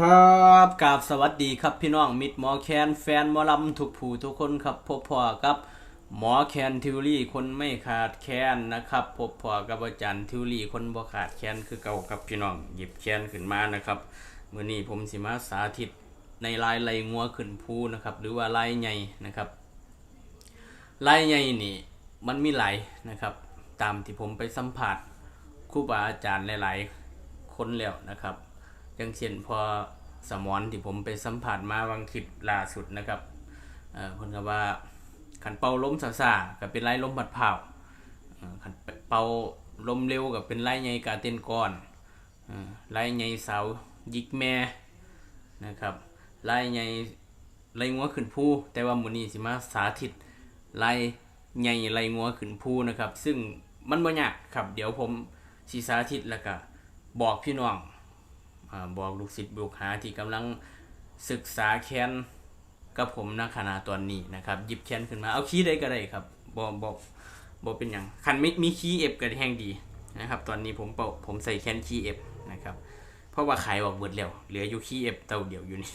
ครับกราบสวัสดีครับพี่น้องมิตรหมอแคนแฟนหมอลำทุกผู้ทุกคนครับพบพอกับหมอแคนทิวรี่คนไม่ขาดแคนนะครับพบพอกับอาจารย์ทิวรี่คนบ่ขาดแคนคือเก่าครับพี่น้องหยิบแคนขึ้นมานะครับมื้อนี้ผมสิมาสาธิตในลายไหลงัวขึ้นภูนะครับหรือว่าลายใหญ่นะครับลายใหญ่นี่มันมีหลายนะครับตามที่ผมไปสัมผัสครูบาอาจารย์หลาย ๆ คนแล้วนะครับ อย่างเช่นพอสมอนที่ผมไปสัมผัสมาบางคลิปล่าสุดนะครับเออคนก็ว่าขันเป่าล้มซาซากับเป็นไล่ล้มบัดเผาขันเป่าล้มเร็วกับเป็นไล่ใหญ่กาเต้นก้อนไล่ใหญ่เสายิกแม่นะครับไล่ใหญ่ไล่งัวขึ้นภูแต่ว่ามื้อนี้สิมาสาธิตไล่ใหญ่ไล่งัวขึ้นภูนะครับ ซึ่งมันบ่ยากครับ เดี๋ยวผมสิสาธิตแล้วก็บอกพี่น้อง บอกลูกศิษย์ลูกหาที่กำลังศึกษาแคนกับผมณขณะตอนนี้นะครับหยิบแคนขึ้นมาเอาคีย์ได้ก็ได้ครับบ่บ่บ่เป็นหยังคันไม่มีคีย์เอฟก็แห้งดีนะครับ ตอนนี้ผมเป่าผมใส่แคนคีย์เอฟนะครับเพราะว่าขายออกเบิดแล้วเหลืออยู่คีย์เอฟเต่าเดียวอยู่นี่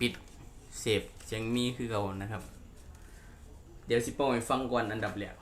ปิดเสพเสียงมีคือเก่านะครับ เดี๋ยวสิป้ให้ฟังก่อนอันดับแรก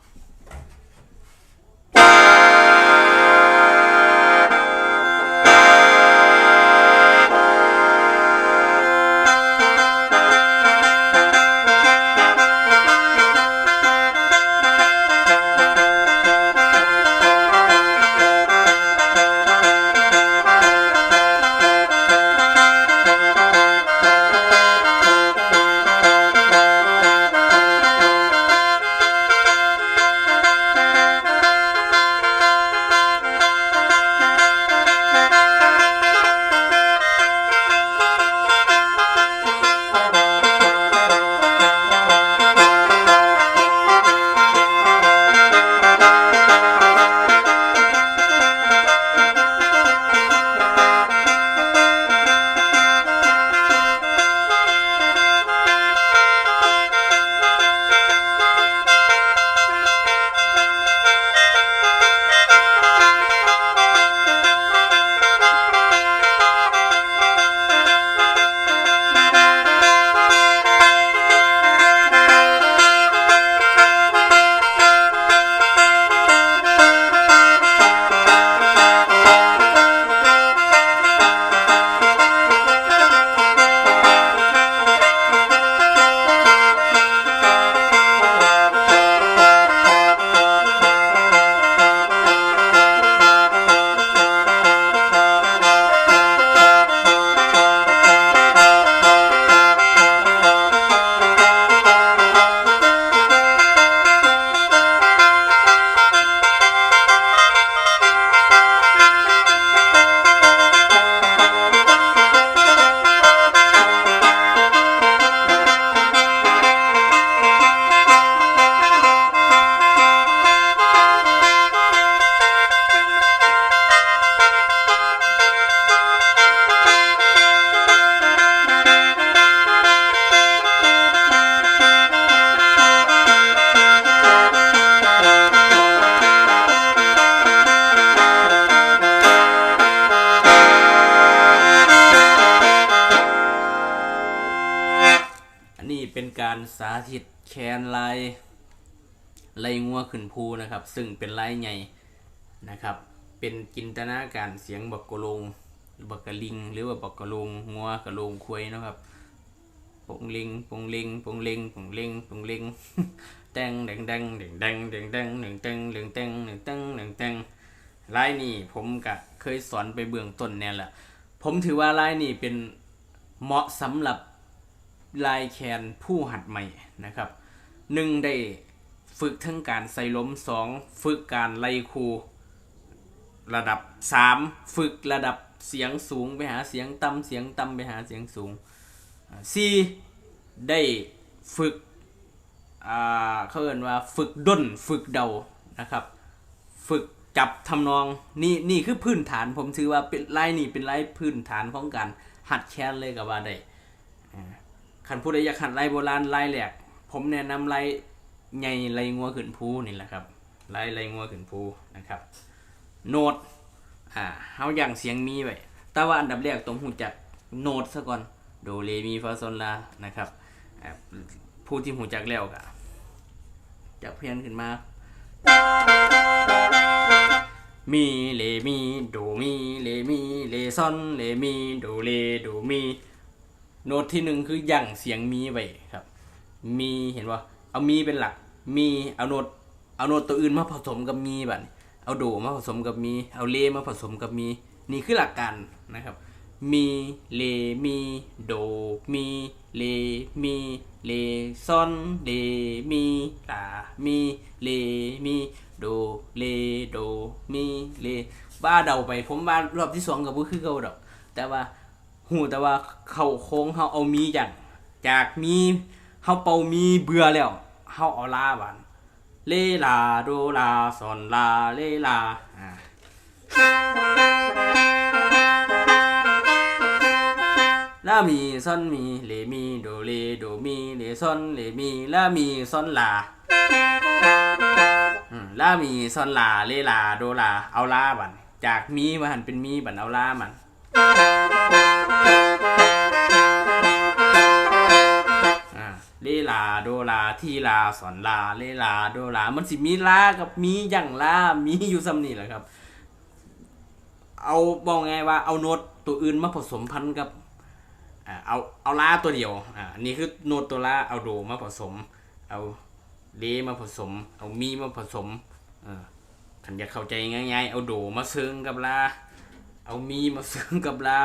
การสาธิตแคนลายไล่งัวขึ้นภูนะครับ ซึ่งเป็นลายใหญ่นะครับ เป็นจินตนาการเสียงบักกะลงบักกะลิง หรือว่าบักกะลงงัวกะลงควยนะครับปงลิงปงลิงปงลิงปงลิงปงลิงแตงแดงแดงแดงแดงแดงแดงหนึ่งแตงหนึ่งแตงหนึ่งแตงหนึ่งแตงลายนี้ผมกะเคยสอนไปเบื้องต้นเนี่ยแหละ ผมถือว่าไลายนี้เป็นเหมาะสำหรับ ลายแคนผู้หัดใหม่นะครับหนึ่งได้ฝึกทั้งการใส่ล้มสองฝึกการไล่ครูระดับสามฝึกระดับเสียงสูงไปหาเสียงต่ำเสียงต่ำไปหาเสียงสูงสี่ได้ฝึกอ่าเขาเรียกว่าฝึกด้นฝึกเดานะครับ ฝึกจับทำนองนี่นี่คือพื้นฐานผมถือว่าเป็นไล่นี่เป็นไล่พื้นฐานของการหัดแคนเลยกับว่าได้ คันผู้ใดอยากหัดไล่โบราณไล่แหลกผมแนะนำไล่ใหญ่ไล่งัวขึ้นภูนี่แหละครับไล่ไล่งัวขึ้นภูนะครับ โน้ตอ่าเฮาอย่างเสียงมีไว้แต่ว่าอันดับแรกต้องหูจักโน้ตซะก่อนโดเรมีฟาโซลานะครับผู้ที่หูจักแล้วก็จักเพี้ยนขึ้นมา มีเลมีโดมีเลมีเลซอนเลมีโดเลโดมี โน้ตที่หนึ่งคืออย่างเสียงมีไว้ครับ มีเห็นว่าเอามีเป็นหลัก มีเอาโน้ตเอาโน้ตตัวอื่นมาผสมกับมีบัดนี้เอาโดมาผสมกับมี เอาเลมาผสมกับมี นี่คือหลักการนะครับ มีเลมีโดมีเลมีเลซอนเลมีลามีเลมีโดเลโดมีเลบ้าเดาไปผมว่ารอบที่สองกับบ่คือเก่าดอก แต่ว่า หูแต่ว่าเขาโค้งเขาเอามีอย่างจากมีเขาเป่ามีเบื่อแล้วเขาเอาลาบานเลลาโดลาสอนลาเลลาอ่าลามีซอนมีเลมีโดเลโดมีเลซอนเลมีลามีซอนลาลามีซอนลาเลลาโดลาเอาลาบันจากมีมาหันเป็นมีบันเอาลามันอ เลลาโดลาทีลาสอนลาเลลาโดลา มันสิมีลากับมีอย่างลา มีอยู่ซ้ำนี่แหละครับ เอาบอกไงว่าเอาโน้ตตัวอื่นมาผสมพันธุ์กับเอาเอาลาตัวเดียวอ่านี่คือโน้ตตัวลาเอาโดมาผสม เอาเลมาผสม เอามีมาผสมเออขันอยากเข้าใจง่ายๆ เอาโดมาเซิงกับลา เอามีมาเซิงกับลา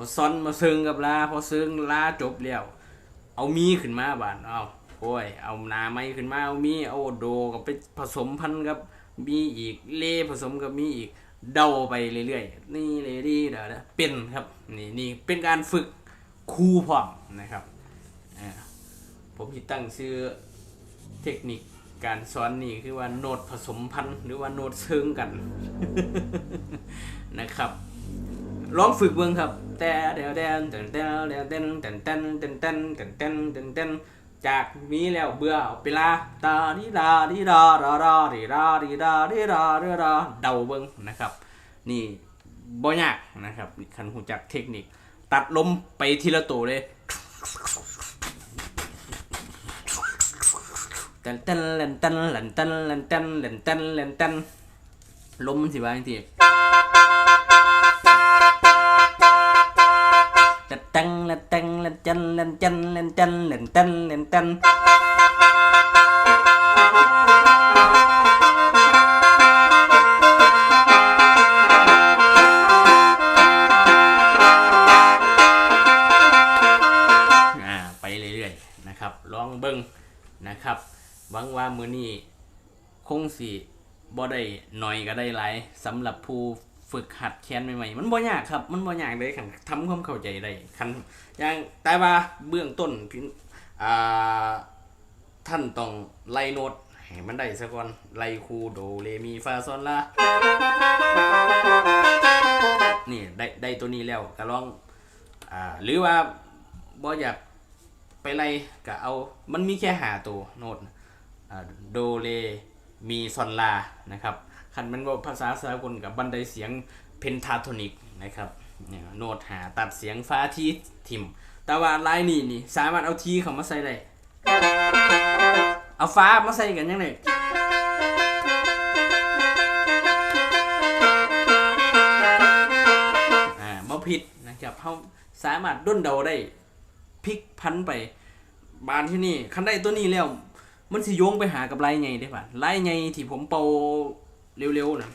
เอาซอนมาซึ้งกับลาพอซึ้งลาจบแล้วเอามีขึ้นมาบานเอาโอ้ย เอานาไม้ขึ้นมาเอามีเอาโดกับไปผสมพันกับมีอีกเล่ผสมกับมีอีกเดาไปเรื่อยๆนี่เลยดีเดี๋ยวนะเป็นครับนี่นี่เป็นการฝึกครูพร้อมนะครับผมที่ตั้งชื่อเทคนิคการสอนนี่คือว่าโนดผสมพันธุ์หรือว่าโนดเชิงกันนะครับ ลองฝึกเบิ่งครับ แต่เดี๋ยวเดนเต้นเต้นเดี๋ยวเต้นเต้นเต้นเต้นเต้นเต้นเต้นเต้นเต้นจากมีแล้วเบื่อเอาไปลาตาดีดาดีดาดาดาดีดาดีดาดีดาดีดาเดาเบิ่งนะครับ นี่บ่ยากนะครับคันหูจักเทคนิค ตัดลมไปทีละตัวเลยเต้นเต้นเล่นเต้นเล่นเต้นเล่นเต้นเล่นเต้นเล่นเต้นลมสิว่าจัง ละตังละตังละจันละจันละจันละตันละตันไปเรื่อยๆนะครับลองเบิ่งนะครับหวังว่ามือนี้คงสิบ่ได้หน่อยก็ได้หลายสำหรับผู้ ฝึกหัดแคนใหม่ๆมันบ่ยากครับ มันบ่ยากเลยคันทำความเข้าใจได้คันอย่างแต่ว่าเบื้องต้นพี่อ่าท่านต้องไล่โน้ตให้มันได้ซะก่อนไล่คูโดเรมีฟาซอนลานี่ได้ได้ตัวนี้แล้วก็ลองอ่าหรือว่าบ่อยากไปไล่ก็เอามันมีแค่หาตัวโน้ตอ่าโดเรมีซอนลานะครับ คันมันว่าภาษาสากลกับบันไดเสียงเพนทาโทนิกนะครับโน้ตหาตัดเสียงฟ้าที่ทิม แต่ว่าลายนี้นี่สามารถเอาทีเขามาใส่ได้ เอาฟ้ามาใส่กันยังไงอ่าบ่ผิดนะครับเขาสามารถด้นเดาได้พลิกพันไป บานที่นี่คันได้ตัวนี้แล้ว มันสิโยงไปหากับลายไงได้ป่ะลายไงที่ผมเป่า เร็วๆนะ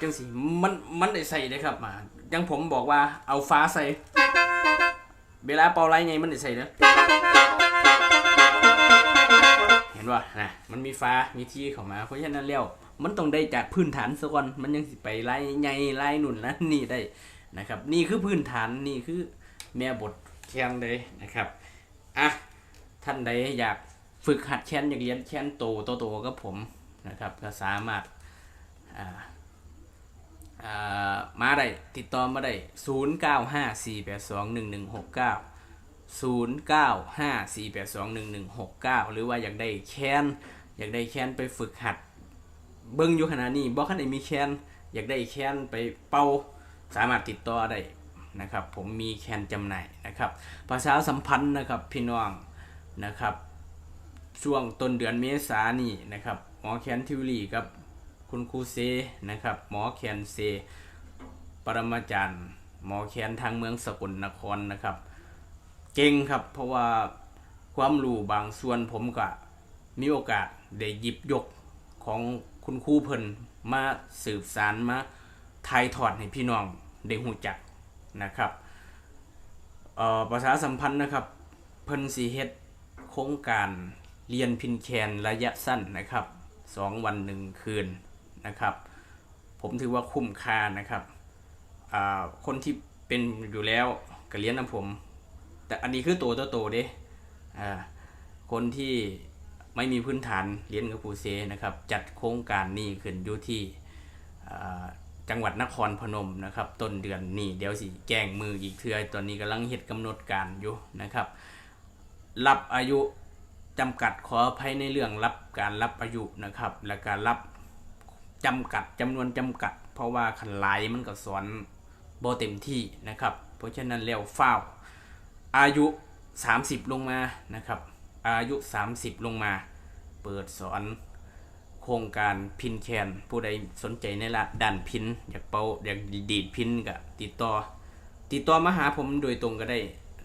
จังสิมันมันได้ใส่ได้ครับมาอยังผมบอกว่าเอาฟ้าใส่ เวลาเป่าลายไงมันได้ใส่เด้อเห็นว่านะมันมีฟ้ามีที่เข้ามา เพราะฉะนั้นแล้วมันต้องได้จากพื้นฐานซะก่อนมันยังสิไปลายไงไลายหนุนแล้วนี่ได้นะครับ นี่คือพื้นฐานนี่คือแม่บทแคนเลยนะครับอะท่านใดอยาก ฝึกหัดแค้นอยากเรียนแค้นโตโตโตกับผมนะครับก็สามารถมาได้ติดต่อมาได้ 0 9 5 4 8 2 1 1 6 9 0 9 5 4 8 2 1 1 6 9 หรือว่าอยากได้แค้นอยากได้แค้นไปฝึกหัด เบิ่งอยู่ขณะนี้บ่คันได้มีแคนอยากได้แคนไปเป่าสามารถติดต่อได้นะครับ ผมมีแคนจำหน่ายนะครับประชาสัมพันธ์นะครับพี่น้องนะครับ ช่วงต้นเดือนเมษานี่นะครับ หมอแคนทิวลีกับคุณครูเซนะครับ หมอแคนเซ ปรมาจารย์ หมอแคนทางเมืองสกลนครนะครับ เก่งครับเพราะว่าความรู้บางส่วนผมก็มีโอกาสได้หยิบยกของคุณครูเพิ่นมาสืบสารมาถ่ายทอดให้พี่น้องได้หูจักนะครับเอ่อประชาสัมพันธ์นะครับ เพิ่นสีเฮ็ดโครงการ เรียนพินแคนระยะสั้นนะครับสองวันหนึ่งคืนนะครับ ผมถือว่าคุ้มค่านะครับคนที่เป็นอยู่แล้วก็เลี้ยงน้ำผม แต่อันนี้คือโตัวตัวโตเด้คนที่ไม่มีพื้นฐานเรียนกับปูเซนะครับ จัดโครงการนี้ขึ้นอยู่ที่จังหวัดนครพนมนะครับ ต้นเดือนนี้เดี๋ยวสิแจ้งมืออีกเทื่อตอนนี้กำลังเฮ็ดกำหนดการอยู่นะครับ รับอายุ จำกัดขออภัยในเรื่องรับการรับอายุนะครับ และการรับจำกัดจำนวนจำกัด เพราะว่าขันหลมันก็สอนโบเต็มที่นะครับ เพราะฉะนั้นแล้วเฝ้าอายุ 30 ลงมานะครับ อายุ 30 ลงมา เปิดสอนโครงการพินแคนผู้ใดสนใจในละด้านพินอยากเป่าอยากดีดพินก็ติดต่อ ติดต่อมาหาผมโดยตรงก็ได้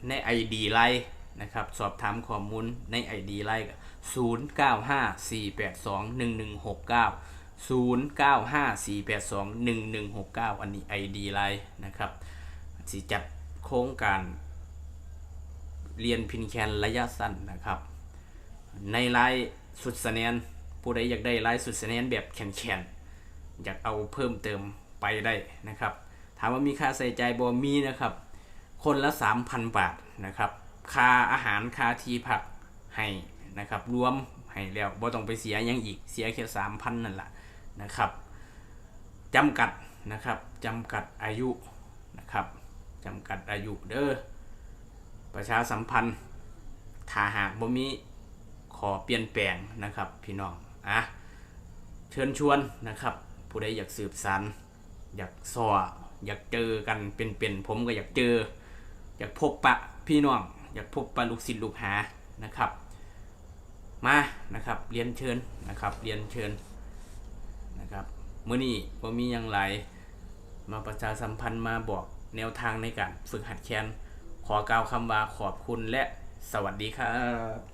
ใน ID ไลน์ นะครับสอบถามข้อมูลใน ID ไลน์ก็0954821169 0954821169อันนี้ ID ไลน์นะครับสิจัดโครงการเรียนพินแคนระยะสั้นนะครับ ในไลน์สุดสแนนผู้ใดอยากได้ไลน์สุดสแนนแบบแข็งๆอยากเอาเพิ่มเติมไปได้นะครับ ถามว่ามีค่าใส่ใจายบ่มีนะครับ คนละ 3,000 บาทนะครับ ค่าอาหารค่าที่พักให้นะครับ รวมให้แล้วบ่ต้องไปเสียยังอีกเสียแค่3,000นั่นแหละนะครับจำกัดนะครับจำกัดอายุนะครับจำกัดอายุเด้อประชาสัมพันธ์ถ้าหากบ่มีขอเปลี่ยนแปลงนะครับพี่น้องอะเชิญชวนนะครับ ผู้ใดอยากสืบสานอยากสออยากเจอกันเป็นๆผมก็อยากเจอ อยากพบปะพี่น้อง อยากพบปาลูกศิษย์ลูกหานะครับ มานะครับเรียนเชิญนะครับเรียนเชิญนะครับเมื่อนี้บ่มีอย่างไรมาประชาสัมพันธ์มาบอกแนวทางในการฝึกหัดแคนขอกล่าวคำว่าขอบคุณและสวัสดีครับ